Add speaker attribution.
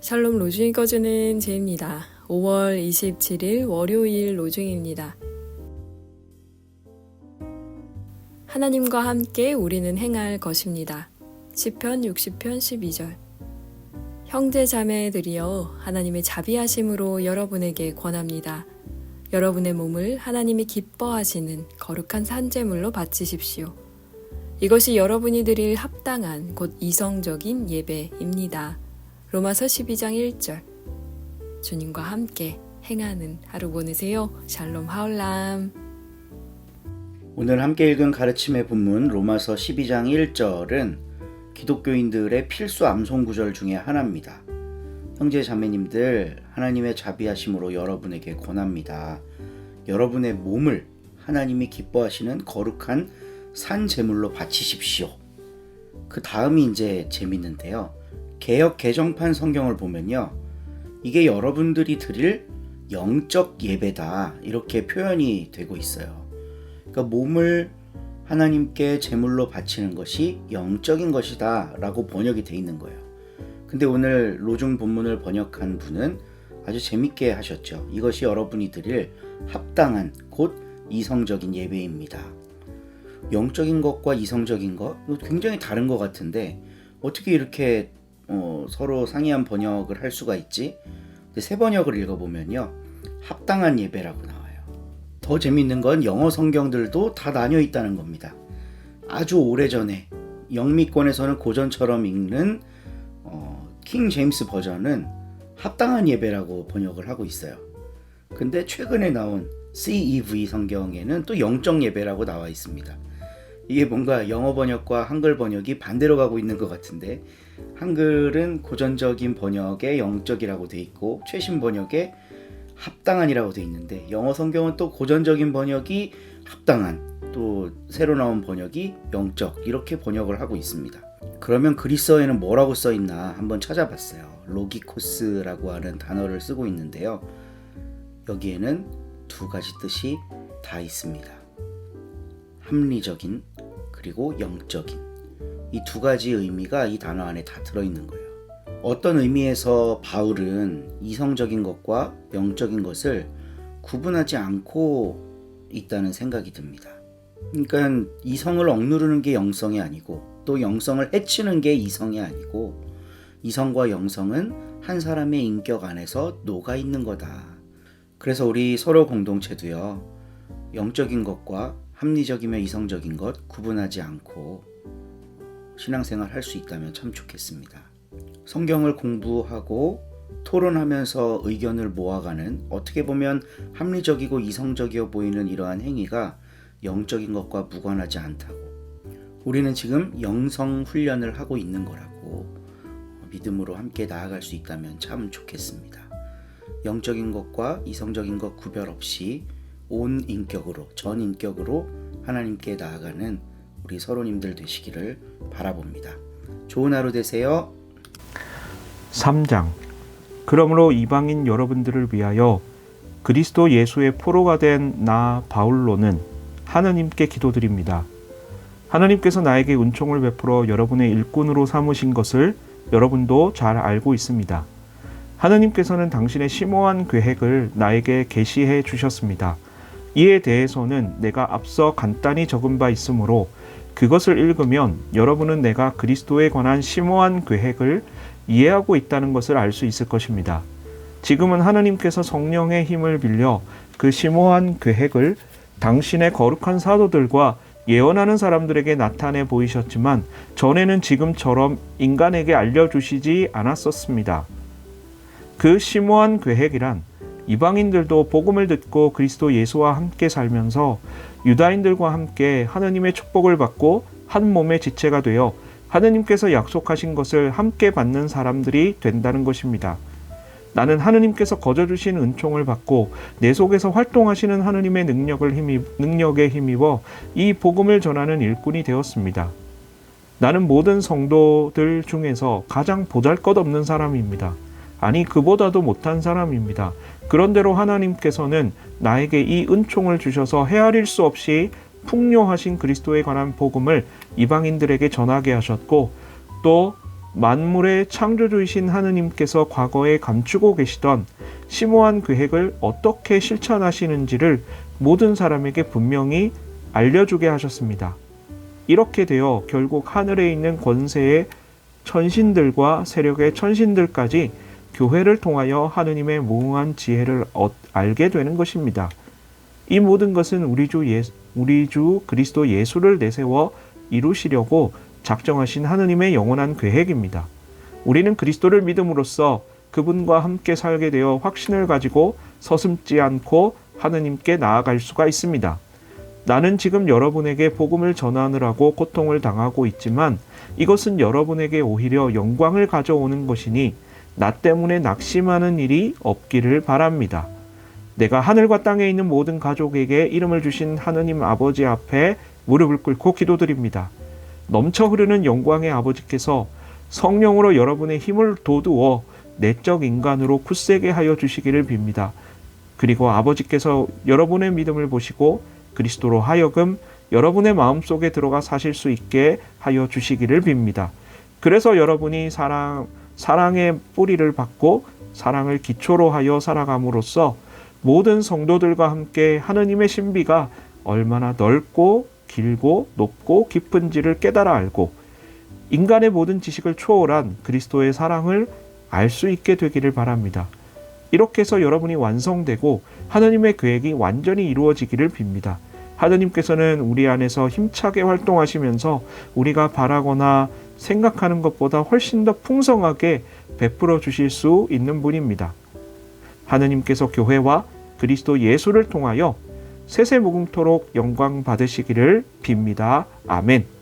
Speaker 1: 샬롬 로중 읽어주는 제입니다. 5월 27일 월요일 로중입니다. 하나님과 함께 우리는 행할 것입니다. 시편 60편 12절 형제 자매들이여 하나님의 자비하심으로 여러분에게 권합니다. 여러분의 몸을 하나님이 기뻐하시는 거룩한 산제물로 바치십시오. 이것이 여러분이 드릴 합당한 곧 이성적인 예배입니다. 로마서 12장 1절 주님과 함께 행하는 하루 보내세요. 샬롬 하울람
Speaker 2: 오늘 함께 읽은 가르침의 본문 로마서 12장 1절은 기독교인들의 필수 암송 구절 중에 하나입니다. 형제 자매님들 하나님의 자비하심으로 여러분에게 권합니다. 여러분의 몸을 하나님이 기뻐하시는 거룩한 산 제물로 바치십시오. 그 다음이 이제 재밌는데요. 개혁 개정판 성경을 보면요. 이게 여러분들이 드릴 영적 예배다. 이렇게 표현이 되고 있어요. 그러니까 몸을 하나님께 제물로 바치는 것이 영적인 것이다. 라고 번역이 돼 있는 거예요. 근데 오늘 로중 본문을 번역한 분은 아주 재밌게 하셨죠. 이것이 여러분이 드릴 합당한 곧 이성적인 예배입니다. 영적인 것과 이성적인 것 굉장히 다른 것 같은데 어떻게 이렇게 어, 서로 상이한 번역을 할 수가 있지? 근데 새 번역을 읽어보면요 합당한 예배라고 나와요. 더 재밌는 건 영어 성경들도 다 나뉘어 있다는 겁니다. 아주 오래 전에 영미권에서는 고전처럼 읽는 어, 킹 제임스 버전은 합당한 예배라고 번역을 하고 있어요. 근데 최근에 나온 CEV 성경에는 또 영적 예배라고 나와 있습니다. 이게 뭔가 영어 번역과 한글 번역이 반대로 가고 있는 것 같은데 한글은 고전적인 번역에 영적이라고 돼 있고 최신 번역에 합당한이라고 돼 있는데 영어 성경은 또 고전적인 번역이 합당한 또 새로 나온 번역이 영적 이렇게 번역을 하고 있습니다. 그러면 그리스어에는 뭐라고 써 있나 한번 찾아봤어요. 로기코스라고 하는 단어를 쓰고 있는데요. 여기에는 두 가지 뜻이 다 있습니다. 합리적인 그리고 영적인 이 두 가지 의미가 이 단어 안에 다 들어있는 거예요. 어떤 의미에서 바울은 이성적인 것과 영적인 것을 구분하지 않고 있다는 생각이 듭니다. 그러니까 이성을 억누르는 게 영성이 아니고 또 영성을 해치는 게 이성이 아니고 이성과 영성은 한 사람의 인격 안에서 녹아 있는 거다. 그래서 우리 서로 공동체도요. 영적인 것과 합리적이며 이성적인 것 구분하지 않고 신앙생활 할 수 있다면 참 좋겠습니다. 성경을 공부하고 토론하면서 의견을 모아가는 어떻게 보면 합리적이고 이성적이어 보이는 이러한 행위가 영적인 것과 무관하지 않다고 우리는 지금 영성 훈련을 하고 있는 거라고 믿음으로 함께 나아갈 수 있다면 참 좋겠습니다. 영적인 것과 이성적인 것 구별 없이 온 인격으로 전 인격으로 하나님께 나아가는 우리 서로님들 되시기를 바라봅니다. 좋은 하루 되세요.
Speaker 3: 3장 그러므로 이방인 여러분들을 위하여 그리스도 예수의 포로가 된 나 바울로는 하느님께 기도드립니다. 하느님께서 나에게 은총을 베풀어 여러분의 일꾼으로 삼으신 것을 여러분도 잘 알고 있습니다. 하느님께서는 당신의 심오한 계획을 나에게 계시해 주셨습니다. 이에 대해서는 내가 앞서 간단히 적은 바 있으므로 그것을 읽으면 여러분은 내가 그리스도에 관한 심오한 계획을 이해하고 있다는 것을 알 수 있을 것입니다. 지금은 하나님께서 성령의 힘을 빌려 그 심오한 계획을 당신의 거룩한 사도들과 예언하는 사람들에게 나타내 보이셨지만 전에는 지금처럼 인간에게 알려주시지 않았었습니다. 그 심오한 계획이란 이방인들도 복음을 듣고 그리스도 예수와 함께 살면서 유다인들과 함께 하느님의 축복을 받고 한 몸의 지체가 되어 하느님께서 약속하신 것을 함께 받는 사람들이 된다는 것입니다. 나는 하느님께서 거저 주신 은총을 받고 내 속에서 활동하시는 하느님의 능력을 힘입, 능력에 힘입어 이 복음을 전하는 일꾼이 되었습니다. 나는 모든 성도들 중에서 가장 보잘것없는 사람입니다. 아니 그보다도 못한 사람입니다. 그런대로 하나님께서는 나에게 이 은총을 주셔서 헤아릴 수 없이 풍요하신 그리스도에 관한 복음을 이방인들에게 전하게 하셨고 또 만물의 창조주이신 하느님께서 과거에 감추고 계시던 심오한 계획을 어떻게 실천하시는지를 모든 사람에게 분명히 알려주게 하셨습니다. 이렇게 되어 결국 하늘에 있는 권세의 천신들과 세력의 천신들까지 교회를 통하여 하느님의 무궁한 지혜를 얻- 알게 되는 것입니다. 이 모든 것은 우리 주 예, 우리 주 그리스도 예수를 내세워 이루시려고 작정하신 하느님의 영원한 계획입니다. 우리는 그리스도를 믿음으로써 그분과 함께 살게 되어 확신을 가지고 서슴지 않고 하느님께 나아갈 수가 있습니다. 나는 지금 여러분에게 복음을 전하느라고 고통을 당하고 있지만 이것은 여러분에게 오히려 영광을 가져오는 것이니 나 때문에 낙심하는 일이 없기를 바랍니다. 내가 하늘과 땅에 있는 모든 가족에게 이름을 주신 하느님 아버지 앞에 무릎을 꿇고 기도드립니다. 넘쳐 흐르는 영광의 아버지께서 성령으로 여러분의 힘을 돋우어 내적 인간으로 굳세게 하여 주시기를 빕니다. 그리고 아버지께서 여러분의 믿음을 보시고 그리스도로 하여금 여러분의 마음속에 들어가 사실 수 있게 하여 주시기를 빕니다. 그래서 여러분이 사랑, 사랑의 뿌리를 받고 사랑을 기초로 하여 살아감으로써 모든 성도들과 함께 하느님의 신비가 얼마나 넓고 길고 높고 깊은지를 깨달아 알고 인간의 모든 지식을 초월한 그리스도의 사랑을 알 수 있게 되기를 바랍니다. 이렇게 해서 여러분이 완성되고 하느님의 계획이 완전히 이루어지기를 빕니다. 하느님께서는 우리 안에서 힘차게 활동하시면서 우리가 바라거나 생각하는 것보다 훨씬 더 풍성하게 베풀어 주실 수 있는 분입니다. 하느님께서 교회와 그리스도 예수를 통하여 세세무궁토록 영광 받으시기를 빕니다. 아멘.